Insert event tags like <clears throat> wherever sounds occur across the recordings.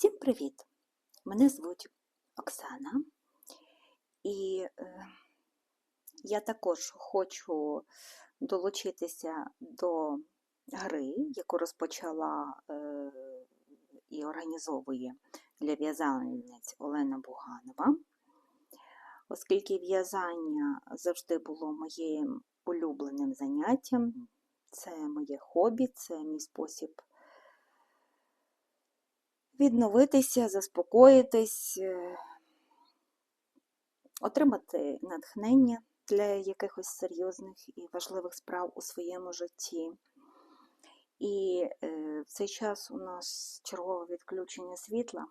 Всім привіт! Мене звуть Оксана, і е, я також хочу долучитися до гри, яку розпочала е, і організовує для в'язальниць Олена Буганова, оскільки в'язання завжди було моїм улюбленим заняттям, це моє хобі, це мій спосіб відновитися, заспокоїтись, е, отримати натхнення для якихось серйозних і важливих справ у своєму житті. І е, в цей час у нас чергове відключення світла,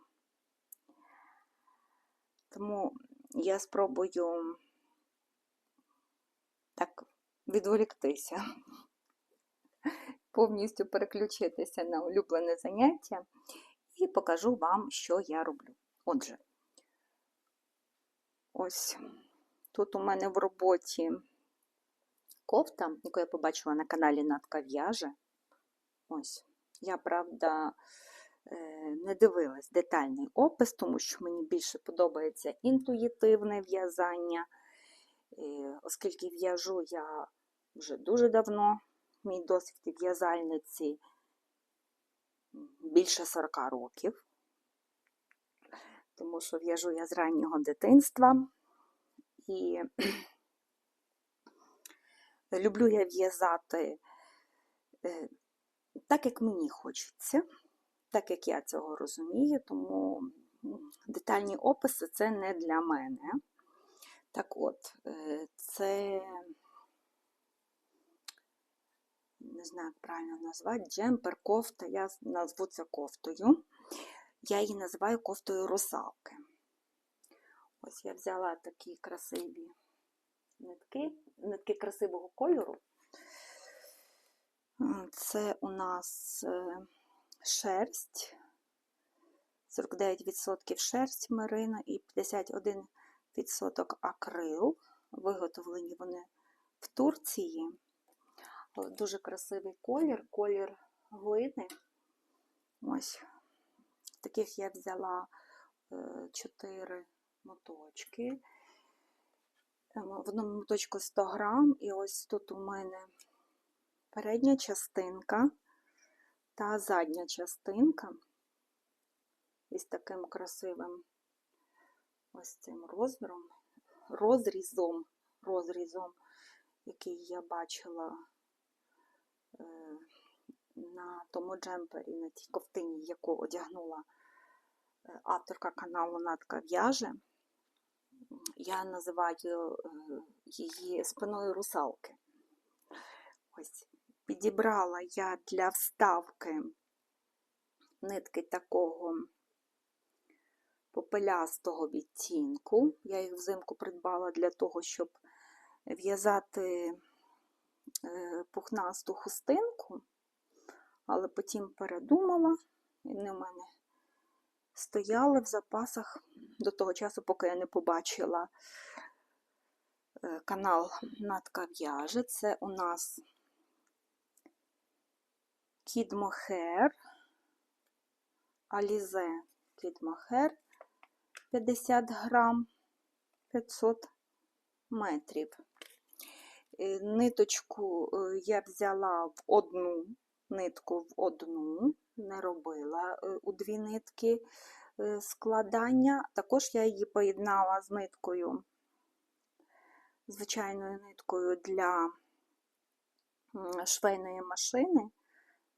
тому я спробую так відволіктися, <laughs> повністю переключитися на улюблене заняття і покажу вам, що я роблю. Отже, ось тут у мене в роботі кофта, яку я побачила на каналі Натка В'яже. Ось, я, правда, е, не дивилась детальний опис, тому що мені більше подобається інтуїтивне в'язання, оскільки в'яжу я вже дуже давно, мій досвід в'язальниці більше 40 років, тому що в'яжу я з раннього дитинства. І <clears throat> люблю я в'язати е, так, як мені хочеться, так як я цього розумію, тому детальні описи це не для мене. Так от, е, це не знаю, як правильно назвати, джемпер, кофта, я назву це кофтою. Я її називаю кофтою русалки. Ось я взяла такі красиві нитки, нитки красивого кольору. Це у нас е, шерсть, 49% шерсть мерина і 51% акрил. Виготовлені вони в Турції. Дуже красивий колір, колір глини. Ось, таких я взяла 4 моточки. В одному моточку 100 грам, і ось тут у мене передня частинка та задня частинка із таким красивим ось цим розміром, розрізом, розрізом, який я бачила е, на тому джемпері, на тій ковтині, яку одягнула е, авторка каналу Натка В'яже. Я називаю е, її спиною русалки. Ось підібрала я для вставки нитки такого попелястого відтінку. Я їх взимку придбала для того, щоб в'язати е, пухнасту хустинку, але потім передумала, і в мене стояли в запасах до того часу, поки я не побачила е, канал Натка В'яже. Це у нас Кід Мохер, Алізе Кід Мохер 50 грам 500 метрів. Е, ниточку е, я взяла в одну нитку в одну, не робила е, у дві нитки складання. Також я її поєднала з ниткою, звичайною ниткою для швейної машини.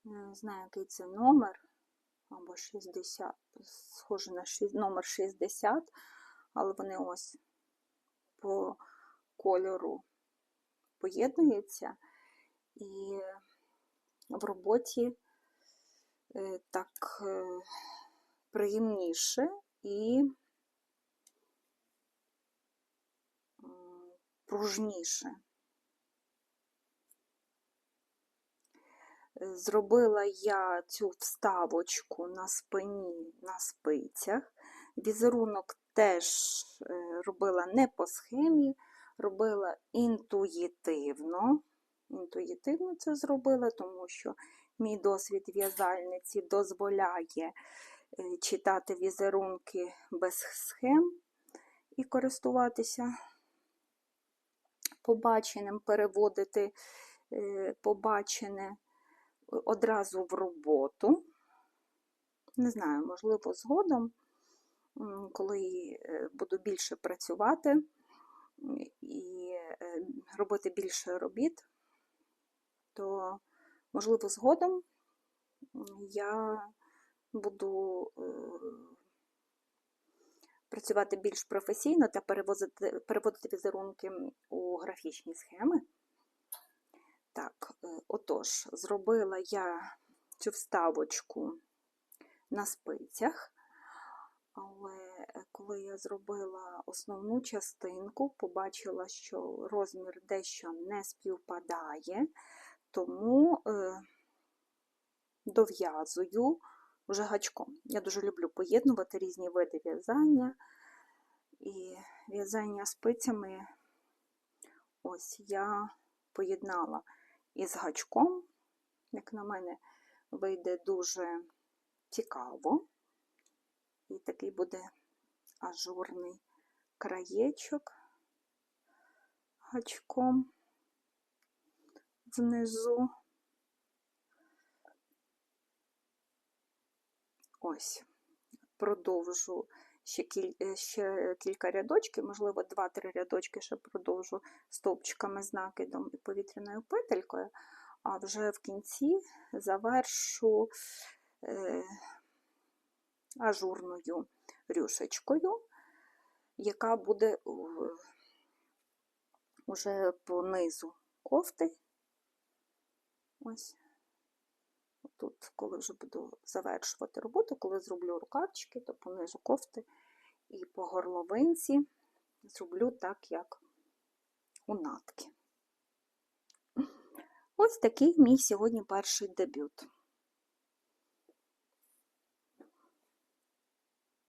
Не знаю, який це номер, або 60, схоже на 6, номер 60, але вони ось по кольору поєднуються, і в роботі е, так е, приємніше і пружніше. Зробила я цю вставочку на спині на спицях. Візерунок теж е, робила не по схемі, робила інтуїтивно. Інтуїтивно це зробила, тому що мій досвід в'язальниці дозволяє е, читати візерунки без схем і користуватися побаченим, переводити е, побачене одразу в роботу. Не знаю, можливо, згодом, коли е, буду більше працювати і е, робити більше робіт, то, можливо, згодом я буду е, працювати більш професійно та перевозити, переводити візерунки у графічні схеми. Так, е, отож, зробила я цю вставочку на спицях, але коли я зробила основну частинку, побачила, що розмір дещо не співпадає, тому е, дов'язую вже гачком. Я дуже люблю поєднувати різні види в'язання і в'язання спицями. Ось я поєднала із гачком, як на мене, вийде дуже цікаво. І такий буде ажурний краєчок гачком внизу. Ось, продовжу ще, кіль, е, ще кілька рядочків, можливо, 2-3 рядочки ще продовжу стовпчиками з накидом і повітряною петелькою, а вже в кінці завершу е, ажурною рюшечкою, яка буде уже по низу кофти. Ось. Тут, коли вже буду завершувати роботу, коли зроблю рукавчики, то понизу кофти і по горловинці зроблю так, як у натки. Ось такий мій сьогодні перший дебют.